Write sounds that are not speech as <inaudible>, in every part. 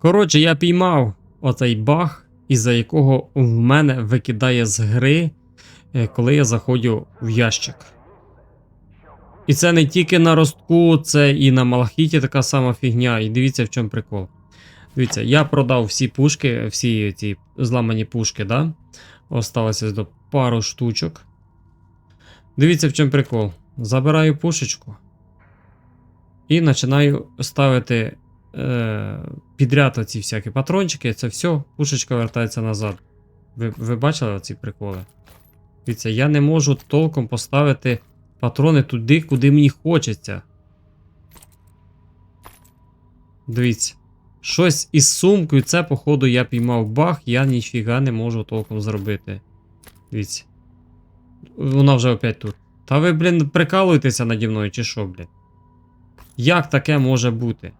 Коротше, я піймав оцей баг, із-за якого в мене викидає з гри, е, коли я заходжу в ящик. І це не тільки на ростку, це і на малахіті така сама фігня. І дивіться, в чому прикол. Дивіться, я продав всі пушки, всі ці зламані пушки, да? Осталося до пару штучок. Дивіться, в чому прикол. Забираю пушечку і починаю ставити е, підряд оці всякі патрончики. Це все, пушечка вертається назад. Ви, ви бачили оці приколи? Дивіться, я не можу толком поставити патрони туди, куди мені хочеться. Дивіться. Щось із сумкою, це, походу, я піймав баг, я ніфіга не можу толком зробити. Дивіться. Вона вже опять тут. Та ви, блін, прикалуєтеся наді мною, чи що, блін? Як таке може бути?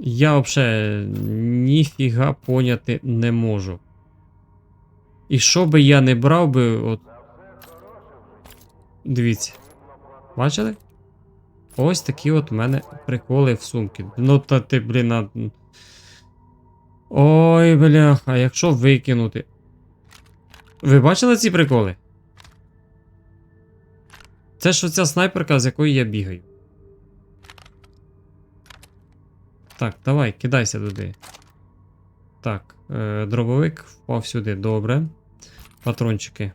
Я взагалі ніфіга поняти не можу. І що би я не брав би, от. Дивіться. Бачили? Ось такі от у мене приколи в сумці. Ну та ти, блін. А... Ой, бляха, якщо викинути. Ви бачили ці приколи? Це ж оця снайперка, з якої я бігаю. Так, давай, кидайся туди. Так, е, дробовик впав сюди. Добре. Патрончики.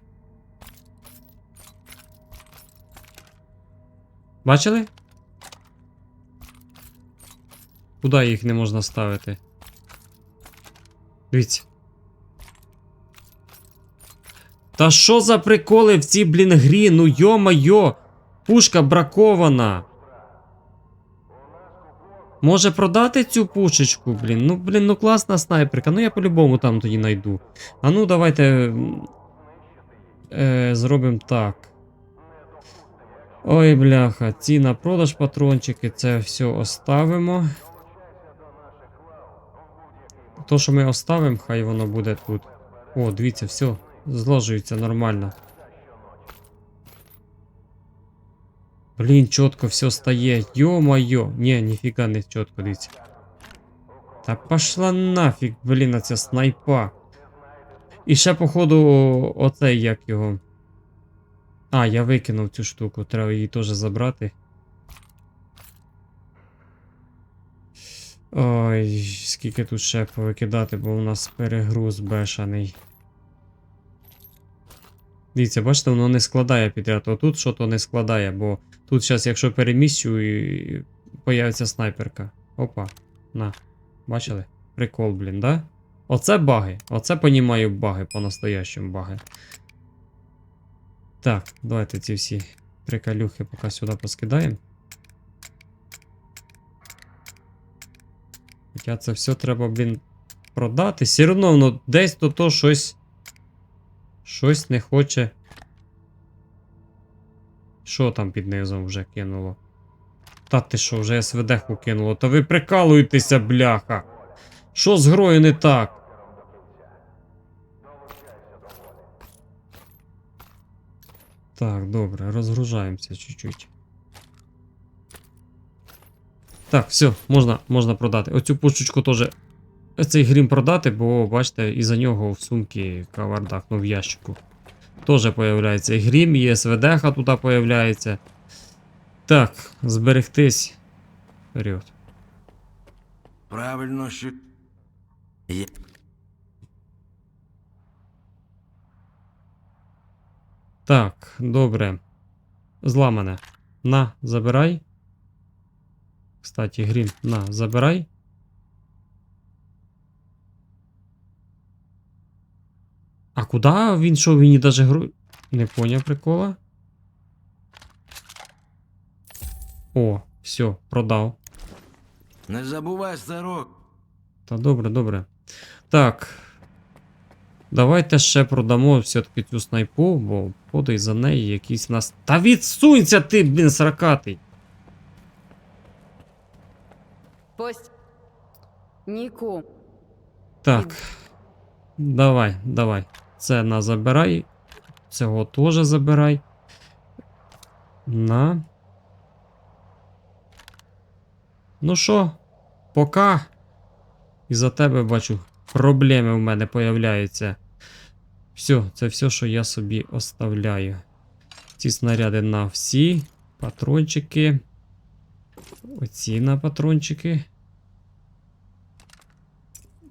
Бачили? Куди їх не можна ставити? Дивіться. Та що за приколи в цій, блін, грі? Ну йо-майо! Пушка бракована. Може продати цю пушечку, блін? Ну, блін, ну класна снайперка. Ну я по-любому там тоді найду. А ну, давайте. Е, зробимо так. Ой, бляха, ці на продаж патрончики, це все оставимо. То, що ми оставимо, хай воно буде тут. О, дивіться, все, зложується нормально. Блін, чітко все стає. Йо-моє. Ні, ніфіга не чітко, дивіться. Та пошла нафіг, блін, ця снайпа. І ще, походу, оцей як його. А, я викинув цю штуку, треба її теж забрати. Ой, скільки тут ще повикидати, бо у нас перегруз бешаний. Дивіться, бачите, воно не складає підряд. Отут що то не складає, бо тут зараз, якщо переміщу, і появиться снайперка. Опа, на. Бачили? Прикол, блін, да? Оце баги. Оце понімаю баги, по-настоящему баги. Так, давайте ці всі приколюхи поки сюди поскидаємо. Хоча це все треба, блін, продати. Все одно воно десь то то щось. Щось не хоче. Що там під низом вже кинуло? Та ти що, вже СВД-ху кинуло? Та ви прикалуєтеся, бляха! Що з грою не так? Так, добре, розгружаємося чуть-чуть. Так, все, можна, можна продати. Оцю пушечку теж. Цей грім продати, бо бачите, із-за нього в сумці кавардак, ну в ящику. Теж появляється і грім, і СВД туди появляється. Так, зберегтись. Вперед. Правильно, що. Є. Так, добре. Зламане. На, забирай. Кстати, грім, на, забирай. А куди він що, він і даже гру. Не поняв прикола. О, все, продав. Не забувай старок. Та добре, добре. Так. Давайте ще продамо все-таки цю снайпу, бо подай за неї якийсь нас. Та відсунься ти, блін, сракатий! Пост... Ніку. Так. Давай, давай. Це на забирай. Цього теж забирай. На. Ну що? пока. І за тебе бачу, проблеми в мене появляються. Все, це все, що я собі оставляю. Ці снаряди на всі. Патрончики. Оці на патрончики.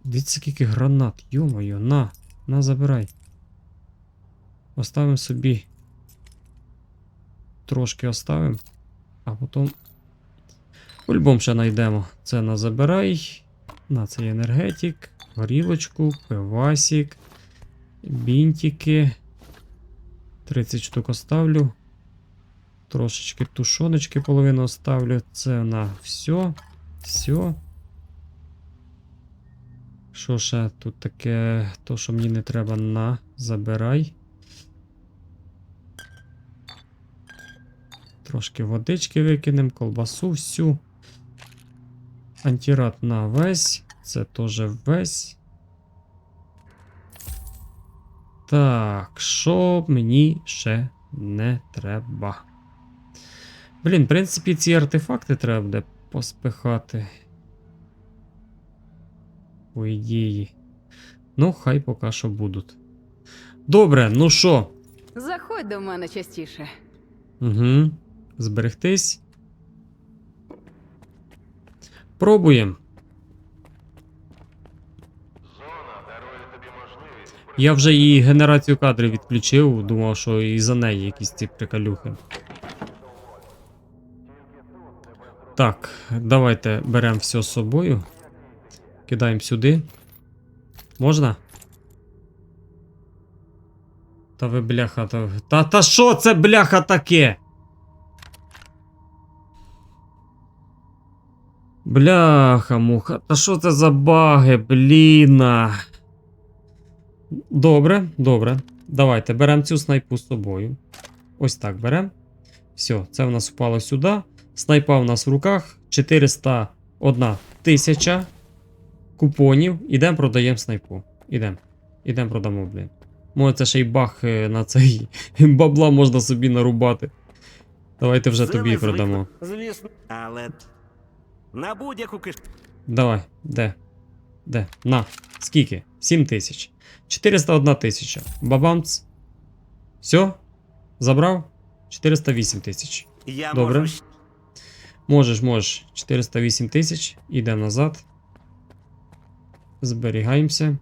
Дивіться, скільки гранат. Йо-моє, на, на, забирай. Оставимо собі. Трошки оставимо. А потім. По-любому ще знайдемо. Це на забирай. На цей енергетик, горілочку, пивасик, бінтики. 30 штук оставлю. Трошечки тушоночки половину оставлю. Це на все. Все. Що ще тут таке, то, що мені не треба на, забирай. Трошки водички викинемо, колбасу всю. Антирад на весь. Це теж весь. Так, що мені ще не треба. Блін, в принципі, ці артефакти треба буде поспихати. По ідеї. Ну, хай поки що будуть. Добре, ну що? Заходь до мене частіше. Угу. Зберегтись. Пробуємо. Я вже її генерацію кадрів відключив, думав, що і за неї якісь ці приколюхи. Так, давайте беремо все з собою. Кидаємо сюди. Можна? Та ви бляха, та. Та та що це бляха таке? Бляха, муха, та що це за баги, бліна? Добре, добре. Давайте беремо цю снайпу з собою. Ось так беремо. Все, це в нас впало сюди. Снайпа в нас в руках. 401 тисяча купонів. Ідемо продаємо снайпу. Ідемо. Ідемо продамо, блін. Може, це ще й бах е, на цей <laughs> бабла можна собі нарубати. Давайте вже тобі продамо. Звісно, але на будь-яку киш... Давай, де? Де? На. Скільки? 7 тисяч. 401 тисяча. Бабамц. Все? Забрав? 408 тисяч. Я Добре. можу Можеш, можеш. 408 тисяч. Іде назад. Зберігаємося.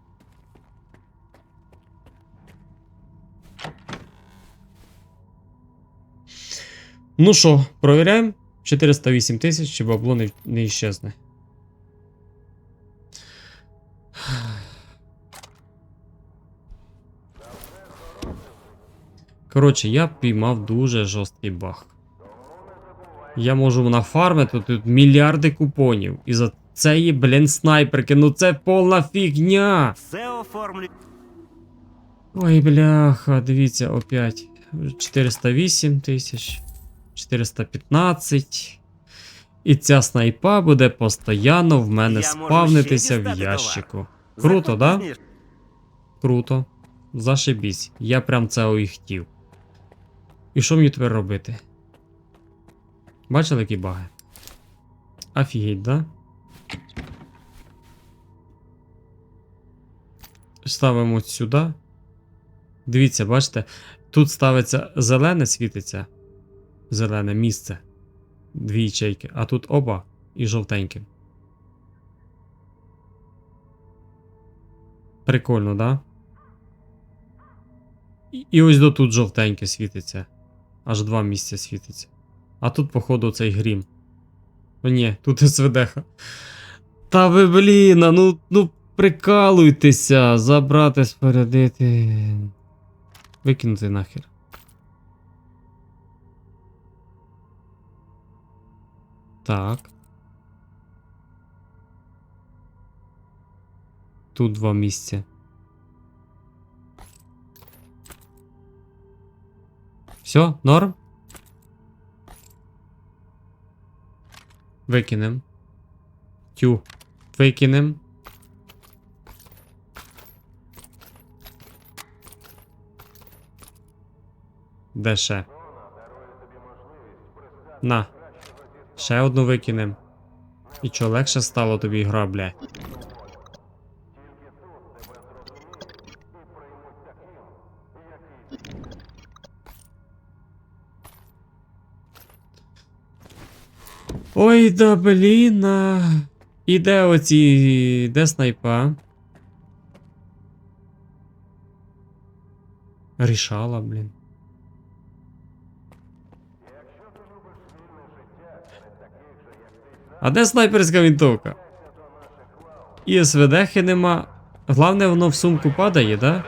Ну що, провіряємо. 408 тисяч, чи бабло не, не іщезне. Коротше, я піймав дуже жорсткий баг. Я можу нафармити тут мільярди купонів. І за цієї, блін, снайперки. Ну це повна фігня. все оформлю. Ой, бляха, дивіться, опять. 408 тисяч. 415. І ця снайпа буде постійно в мене Я спавнитися в ящику. Круто, Заходь да? Круто. Зашибісь. Я прям це і хотів. І що мені тепер робити? Бачили, які баги? Офігеть, да? Ставимо сюди. Дивіться, бачите, тут ставиться зелене світиться. Зелене місце. Дві ячейки, а тут оба і жовтеньке. Прикольно, да? І, і ось до тут жовтеньке світиться. Аж два місця світиться. А тут, походу, цей грім. О, ні, тут <laughs> СВДХ. Та ви, блін, ну, ну прикалуйтеся, забрати, спорядити. Викинути нахер. Так. Тут два місця. Все, норм? Викинем. Тю. Викинем. Де? На. Ще одну викинем. І що, легше стало тобі гра, бля? Ой, да блін. І де оці. Де снайпа? Рішала, блін. А де снайперська вінтовка? І СВДхи нема. Главне, воно в сумку падає, да?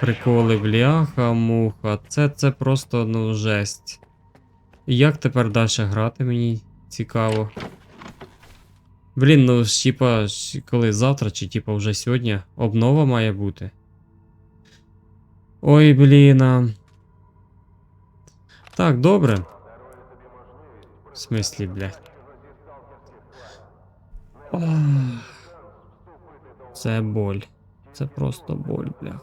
Приколи, бляха, муха. Це це просто ну жесть. Як тепер далі грати, мені цікаво. Блін, ну типа, коли завтра, чи типа вже сьогодні обнова має бути. Ой, блін. Так, добре. В смислі, блядь. Ох. Це боль. Це просто боль, бля.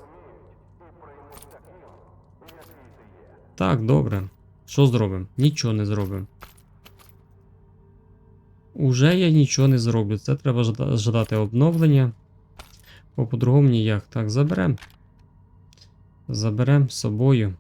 Так, добре. Що зробимо? Нічого не зробимо. Уже я нічого не зроблю. Це треба жда- ждати обновлення. Бо по-другому ніяк. Так, заберем. Заберем з собою.